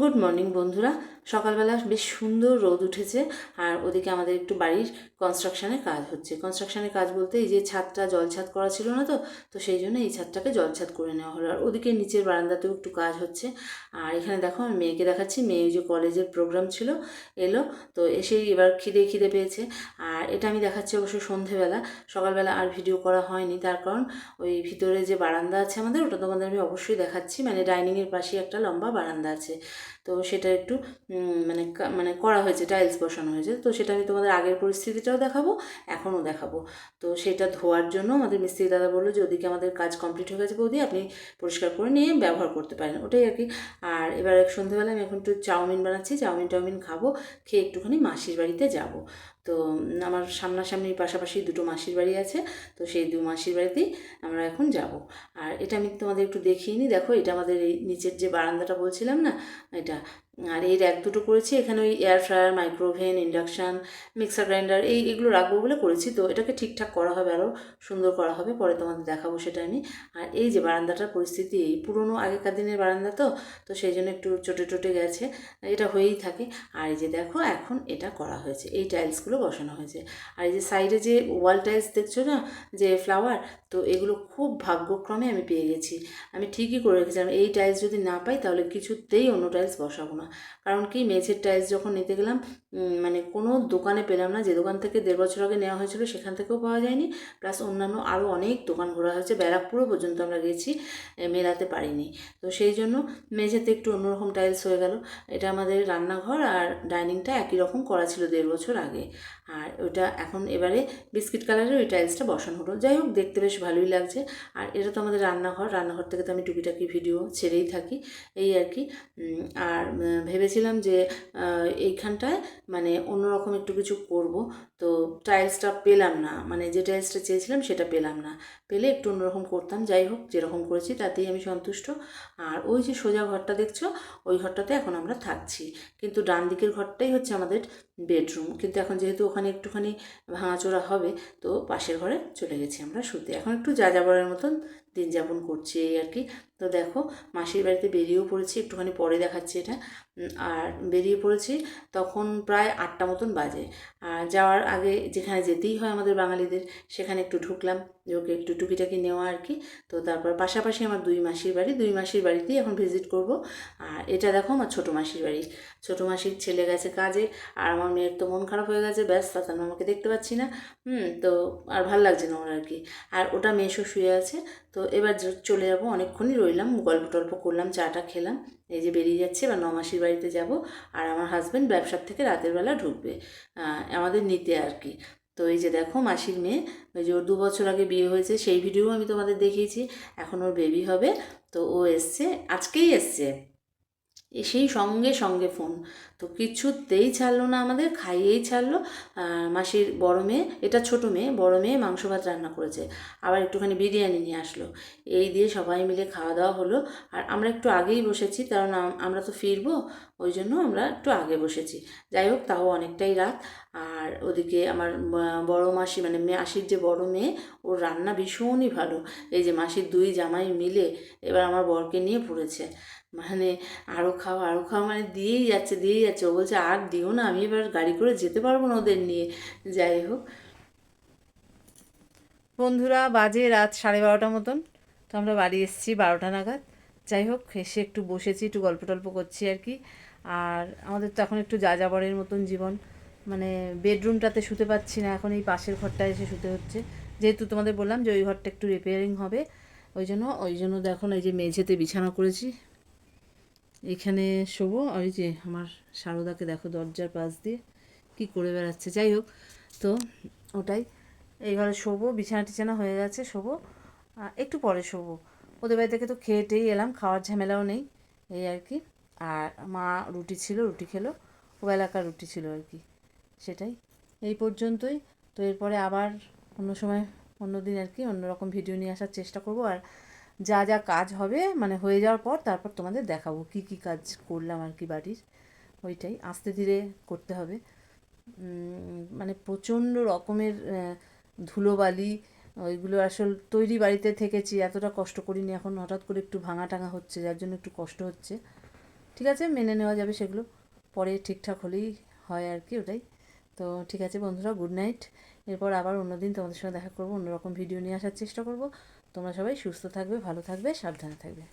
Good morning বন্ধুরা। সকালবেলা বেশ সুন্দর রোদ উঠেছে আর ওদিকে আমাদের একটু বাড়ির কনস্ট্রাকশনের কাজ হচ্ছে। কনস্ট্রাকশনের কাজ বলতে এই যে ছাদটা জল ছাদ করা ছিল না তো তো সেই জন্য এই ছাদটাকে জল ছাদ করে নেওয়া হলো। আর ওদিকে নিচের বারান্দাতেও একটু কাজ হচ্ছে। আর এখানে দেখো আমি মেয়েকে দেখাচ্ছি, মেয়ে যে কলেজের প্রোগ্রাম ছিল, এলো, তো এসেই এবার খিদে খিদে পেয়েছে। আর এটা আমি দেখাচ্ছি অবশ্য সন্ধেবেলা, সকালবেলা আর ভিডিও করা হয়নি। তার কারণ ওই ভিতরে যে বারান্দা আছে আমাদের, ওটা তোমাদের আমি অবশ্যই দেখাচ্ছি। মানে ডাইনিংয়ের পাশে একটা লম্বা বারান্দা আছে। তো সেটা একটু মানে মানে করা হয়েছে টাইলস বসানো হয়েছে। তো সেটা আমি তোমাদের আগের পরিস্থিতিটাও দেখাবো, এখনও দেখাবো। তো সেটা ধোয়ার জন্য আমাদের মিস্ত্রি দাদা বলল যে ওদিকে আমাদের কাজ কমপ্লিট হয়ে গেছে বৌদি, আপনি পরিষ্কার করে নিয়ে ব্যবহার করতে পারেন, ওটাই আর কি। আর এবার সন্ধ্যেবেলা আমি এখন একটু চাউমিন বানাচ্ছি, চাউমিন টাউমিন খাব, খেয়ে একটুখানি মাসির বাড়িতে যাব। তো আমার সামনাসামনি পাশাপাশি দুটো মাসির বাড়ি আছে, তো সেই দু মাসির বাড়িতেই আমরা এখন যাব। আর এটা আমি তোমাদের একটু দেখিয়ে নিই, দেখো এটা আমাদের এই নিচের যে বারান্দাটা বলছিলাম না, এটা আর এই র্যাক দুটো করেছি, এখানে ওই air fryer microwave oven induction mixer grinder এই এগুলো রাখব বলে করেছি। তো এটাকে ঠিকঠাক করা হবে আরও সুন্দর করা হবে, পরে তোমাদের দেখাবো সেটা আমি। আর এই যে বারান্দাটার পরিস্থিতি, এই পুরনো আগেকার দিনের বারান্দা তো তো সেই জন্য একটু চটে টটে গেছে। এটা হয়েই থাকে। আর এই যে দেখো, এখন এটা করা হয়েছে, এই টাইলসগুলো বসানো হয়েছে। আর এই যে সাইডে যে ওয়াল টাইলস দেখছ না, যে ফ্লাওয়ার তো এগুলো খুব ভাগ্যক্রমে আমি পেয়ে গেছি। আমি ঠিকই করে রেখেছিলাম, এই টাইলস যদি না পাই তাহলে কিছুতেই অন্য টাইলস বসাবো না। কারণ কি মেঝের টাইলস যখন নিতে গেলাম মানে কোনো দোকানে পেলাম না। যে দোকান থেকে দেড় বছর আগে নেওয়া হয়েছিল সেখান থেকেও পাওয়া যায়নি। প্লাস অন্যান্য আরও অনেক দোকান ঘোরা হয়েছে। ব্যারাকপুরও পর্যন্ত আমরা গেছি মেলাতে পারিনি। তো সেই জন্য মেঝেতে একটু অন্যরকম টাইলস হয়ে গেল। এটা আমাদের রান্নাঘর আর ডাইনিংটা একই রকম করা ছিল দেড় বছর আগে। আর ওটা এখন এবারে বিস্কিট কালারের ওই টাইলসটা বসানো হলো। যাই হোক, দেখতে বেশ ভালোই লাগছে। আর এটা তো আমাদের রান্নাঘর। রান্নাঘর থেকে তো আমি টুকিটাকি ভিডিও ছেড়েই থাকি। এই আর কি। আর ভেবেছিলাম যে এইখানটায় মানে অন্যরকম একটু কিছু করব। তো টাইলসটা পেলাম না। মানে যে টাইলসটা চেয়েছিলাম সেটা পেলাম না। পেলে একটু অন্যরকম করতাম। যাই হোক, যেরকম করেছি তাতেই আমি সন্তুষ্ট। আর ওই যে সোজা ঘরটা দেখছ, ওই ঘরটাতে এখন আমরা থাকছি। কিন্তু ডান দিকের ঘরটাই হচ্ছে আমাদের বেডরুম কিন্তু এখন যেহেতু ওখানে একটুখানি ভাঙাচোরা হবে, তো পাশের ঘরে চলে গেছি আমরা শুতে। এখন একটু যা যাবারের মতন দিন যাপন করছে এই আর কি তো দেখো, মাসির বাড়িতে বেরিয়েও পড়েছি, একটুখানি পরে দেখাচ্ছি এটা। আর বেরিয়ে পড়েছি তখন প্রায় আটটা মতন বাজে। আর যাওয়ার আগে যেখানে যেতেই হয় আমাদের বাঙালিদের, সেখানে একটু ঢুকলাম। যে ওকে একটু টুকিটাকি নেওয়া আর কি তো তারপর পাশাপাশি আমার দুই মাসির বাড়ি, দুই মাসির বাড়িতেই এখন ভিজিট করব। আর এটা দেখো আমার ছোটো মাসির বাড়ি। ছোটো মাসির ছেলে গেছে কাজে, আর আমার মেয়ের তো মন খারাপ হয়ে গেছে ব্যাস তাতে আমি আমাকে দেখতে পাচ্ছি না। হুম, তো আর ভালো লাগছে না ওর আর কি আর ওটা মেশো শুয়ে আছে, তো এবার চলে যাব, অনেকক্ষণই রইলাম গল্প টল্প করলাম, চাটা খেলাম। এই যে বেরিয়ে যাচ্ছে, এবার নমাসির বাড়িতে যাব। আর আমার হাজব্যান্ড ব্যবসার থেকে রাতের বেলা ঢুকবে আমাদের নিতে আর কি তো এই যে দেখো মাসির মেয়ে, ওই যে ওর দু বছর আগে বিয়ে হয়েছে, সেই ভিডিও আমি তোমাদের দেখিয়েছি, এখন ওর বেবি হবে, তো ও এসছে, আজকেই এসছে। এসেই সঙ্গে সঙ্গে ফোন। তো কিছুতেই ছাড়লো না আমাদের, খাইয়েই ছাড়লো। মাসির বড় মেয়ে, এটা ছোট মেয়ে, বড় মেয়ে মাংস ভাত রান্না করেছে। আবার একটুখানি বিরিয়ানি নিয়ে আসলো। এই দিয়ে সবাই মিলে খাওয়া দাওয়া হলো। আর আমরা একটু আগেই বসেছি, কারণ আমরা তো ফিরবো, ওই জন্য আমরা একটু আগে বসেছি। যাই হোক, তাও অনেকটাই রাত। আর ওদিকে আমার বড় মাসি মানে মাসির যে বড় মেয়ে, ওর রান্না ভীষণই ভালো। এই যে মাসির দুই জামাই মিলে এবার আমার বরকে নিয়ে পড়েছে। মানে আরও খাও আরও খাও মানে দিয়েই যাচ্ছে দিয়েই যাচ্ছে। ও বলছে, আর দিও না, আমি এবার গাড়ি করে যেতে পারব না ওদের নিয়ে। যাই হোক। বন্ধুরা, বাজে রাত সাড়ে বারোটা মতন। তো আমরা বাড়ি এসেছি বারোটা নাগাদ। যাই হোক, এসে একটু বসেছি, একটু গল্প টল্প করছি আর কি। আর আমাদের তো এখন একটু যা যাবরের মতন জীবন। মানে বেডরুমটাতে শুতে পাচ্ছি না, এখন এই পাশের ঘরটায় এসে শুতে হচ্ছে। যেহেতু তোমাদের বললাম যে ওই ঘরটা একটু রিপেয়ারিং হবে, ওই জন্য ওই জন্য দেখুন এই যে মেঝেতে বিছানা করেছি। এখানে শোবো ওই যে আমার সারদাকে দেখো দরজার পাশ দিয়ে কি করে বেড়াচ্ছে। যাই হোক, তো ওটাই। এই ঘরে শোবো, বিছানা টিছানা হয়ে গেছে শোবো। একটু পরে শোবো। ওদের বাড়ি থেকে তো খেয়ে টেই এলাম, খাওয়ার ঝামেলাও নেই, এই আর কি। আর মা রুটি ছিল, রুটি খেলো ও এলাকার রুটি ছিল আর কি, সেটাই। এই পর্যন্তই। তো এরপরে আবার অন্য সময়, অন্য দিন আর কি অন্যরকম ভিডিও নিয়ে আসার চেষ্টা করব। আর যা যা কাজ হবে মানে হয়ে যাওয়ার পর তারপর তোমাদের দেখাবো কি কি কাজ করলাম আর কি বাড়ির। ওইটাই, আস্তে ধীরে করতে হবে। মানে প্রচণ্ড রকমের ধুলোবালি, ওইগুলো আসল তৈরি বাড়িতে থেকেছি, এতটা কষ্ট করিনি, এখন হঠাৎ করে একটু ভাঙা টাঙা হচ্ছে, যার জন্য একটু কষ্ট হচ্ছে। ঠিক আছে, মেনে নেওয়া যাবে সেগুলো, পরে ঠিকঠাক হলেই হয় আর কি ওটাই। তো ঠিক আছে বন্ধুরা, গুড নাইট। এরপর আবার অন্যদিন তোমাদের সঙ্গে দেখা করব, অন্যরকম ভিডিও নিয়ে আসার চেষ্টা করব। তোমরা সবাই সুস্থ থাকবে ভালো থাকবে সাবধানে থাকবে।